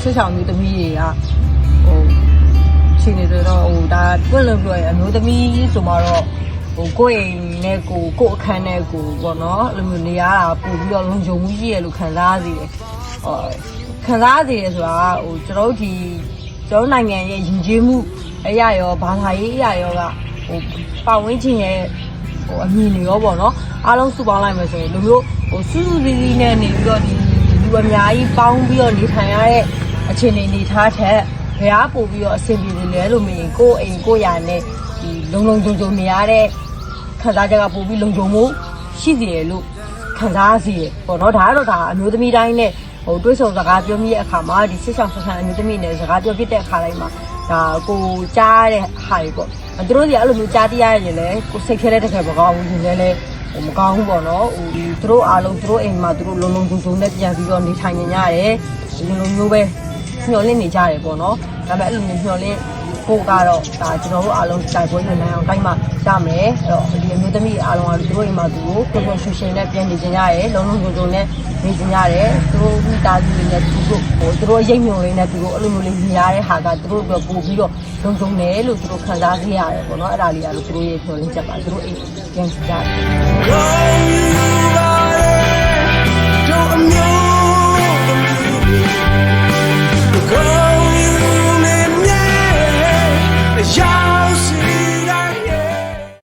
ဆက်ဆောင်မျိုးသမီးတွေကဟိုရှင်နေတော့ဟိုဒါတွက်လို့ပြောရင်အမျိုးသမီးဆိုမှတော့ဟိုကိုယ့်အိမ်နဲ့ကိုကိုယ့်အခန်းနဲ့ကိုပေါ့နော်အဲ့လိုမျိုးနေရတာပို့ပြီးတော့လုံခြုံမှုရှိရလို့ခံစားရစီတယ်ဟောခံစားရစီတယ်ဆိုတာဟိုကျွန်တော်တို့ဒီကျွန်တော်နိုင်ငံရဲ့ယဉ်ကျေးမှုအရာရောဘာသာရေးအရာရောကဟိုပတ်ဝန်းကျင်ရဲ့ဟိုအမြင်တွေရောပေါ့နော်အားလုံးစုပေါင်းလိုက်မယ်ဆိုရင်လူမျိုးဟိုစူးစူးစီးစီးနဲ့နေပြီးတော့ဒီလူ အများကြီးပေါင်းပြီးတော့နေထိုင်ရတဲ့အခြေအနေနေထားတဲ့ဘယ်အားပို့ပြီးတော့အဆင်ပြေနေလဲလို့မရင်ကိုယ့်အိမ်ကိုယ့်ယာနဲ့ဒီလုံလုံခြုံခြုံနေရတဲ့ခံစားချက်ကပို့ပြီးလုံခြုံမှုရှိစီရလို့ခံစားစီရပေါ့နော်ဒါကတော့ဒါအမျိုးသမီးတိုင်းနဲ့ဟိုတွေးဆုံစကားပြောမိတဲ့အခါမှာဒီစစ်ဆောင်ဆက်ဆံအမျိုးသမီးနဲ့စကားပြောဖြစ်တဲ့အခါတိုင်းမှာဒါကိုကြားရတဲ့ဟာတွေပေါ့သူတို့တွေကအဲ့လိုမျိုးကြားတိရရင်လည်းကိုစိတ်ခဲတဲ့တကယ်မကောင်းဘူးရှင်လည်းလည်း ဟိုမကောင်းဘူးပေါ့နော်ဟိုဒီသူတို့အားလုံးသူတို့အိမ်မှာသူတို့လုံလုံခြုံခြုံနဲ့ပြန်ပြီးတော့နေထိုင်နေကြရတယ်ဒီလိုမျိုးပဲညှော်လင့်နေကြတယ်ပေါ့နော်ဒါပေမဲ့အဲ့လိုမျိုးညှော်လင့် ဖို့ကတော့ဒါကျွန်တော်တို့အားလုံးတိုက်ပွဲနေနိုင်အောင်တိုင်းမှာရမယ်အဲ့တော့ဒီအမျိုးသမီးအားလုံးကသူတို့အိမ်မှာသူကိုကိုယ်ကိုရှင်ရှင်နဲ့ပြန်နေကြရတယ်လုံလုံခြုံခြုံနဲ့နေကြရတယ်သူတို့မိသားစုတွေနဲ့သူတို့ဟိုသူတို့ရိတ်ညွန်လေးနဲ့သူတို့အဲ့လိုမျိုးလေးနေရတဲ့ဟာကသူတို့တော့ပို့ပြီးတော့လုံခြုံတယ်လို့သူတို့ခံစားခဲ့ရတယ်ပေါ့နော်အဲ့ဒါလေးကတော့သူတို့ရဲ့ညှော်လင့်ချက်ပါသူတို့အိမ်ပြန်ကြတယ် Love you